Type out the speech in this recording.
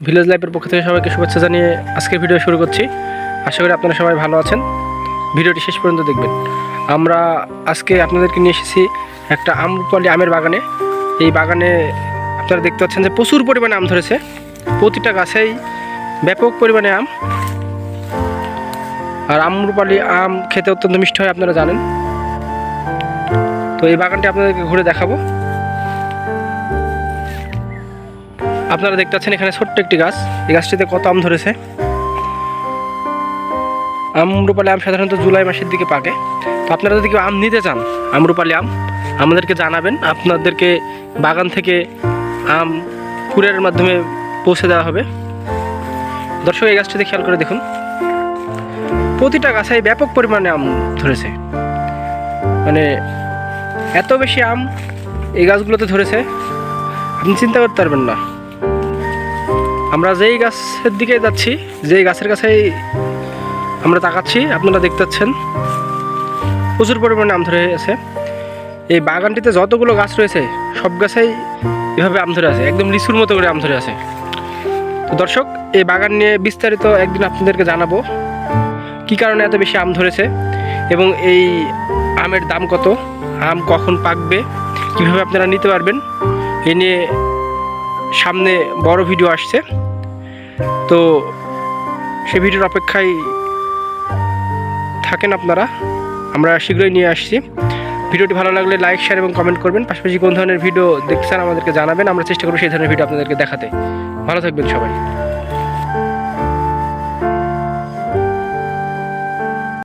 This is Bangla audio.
ভিলেজ লাইফের পক্ষ থেকে সবাইকে শুভেচ্ছা জানিয়ে আজকের ভিডিও শুরু করছি। আশা করি আপনারা সবাই ভালো আছেন। ভিডিওটি শেষ পর্যন্ত দেখবেন। আমরা আজকে আপনাদেরকে নিয়ে এসেছি একটা আমরুপালি আমের বাগানে। এই বাগানে আপনারা দেখতে পাচ্ছেন যে প্রচুর পরিমাণে আম ধরেছে। প্রতিটা গাছেই ব্যাপক পরিমাণে আম। আর আমরুপালি আম খেতে অত্যন্ত মিষ্টি হয়, আপনারা জানেন। তো এই বাগানটি আপনাদেরকে ঘুরে দেখাবো। আপনারা দেখতে পাচ্ছেন এখানে ছোট্ট একটি গাছ। এই গাছটিতে কত আম ধরেছে? আমরুপালি আম সাধারণত জুলাই মাসের দিকে পাকে। তো আপনারা যদি কেউ আম নিতে চান, আমরুপালি আম, আমাদেরকে জানাবেন। আপনাদেরকে বাগান থেকে আম কুরিয়ারের মাধ্যমে পৌঁছে দেওয়া হবে। দর্শক, এই গাছটিতে খেয়াল করে দেখুন। প্রতিটা গাছে ব্যাপক পরিমাণে আম ধরেছে। মানে এত বেশি আম এই গাছগুলোতে ধরেছে, আপনি চিন্তা করতে পারবেন না। আমরা যেই গাছের দিকে যাচ্ছি, যেই গাছের কাছেই আমরা তাকাচ্ছি, আপনারা দেখতে পাচ্ছেন প্রচুর পরিমাণে আম ধরে আছে। এই বাগানটিতে যতগুলো গাছ রয়েছে, সব গাছেই এভাবে আম ধরে আছে, একদম লিচুর মতো করে আম ধরে আছে। তো দর্শক, এই বাগান নিয়ে বিস্তারিত একদিন আপনাদেরকে জানাব, কি কারণে এত বেশি আম ধরেছে এবং এই আমের দাম কত, আম কখন পাকবে, কীভাবে আপনারা নিতে পারবেন, এ নিয়ে সামনে বড় ভিডিও আসছে। তো সেই ভিডিওর অপেক্ষায় থাকেন আপনারা। আমরা শীঘ্রই নিয়ে আসছি। ভিডিওটি ভালো লাগলে লাইক, শেয়ার এবং কমেন্ট করবেন। পাশাপাশি কোন ধরনের ভিডিও দেখছেন আমাদেরকে জানাবেন। আমরা চেষ্টা করব সেই ধরনের ভিডিও আপনাদেরকে দেখাতে। ভালো থাকবেন সবাই।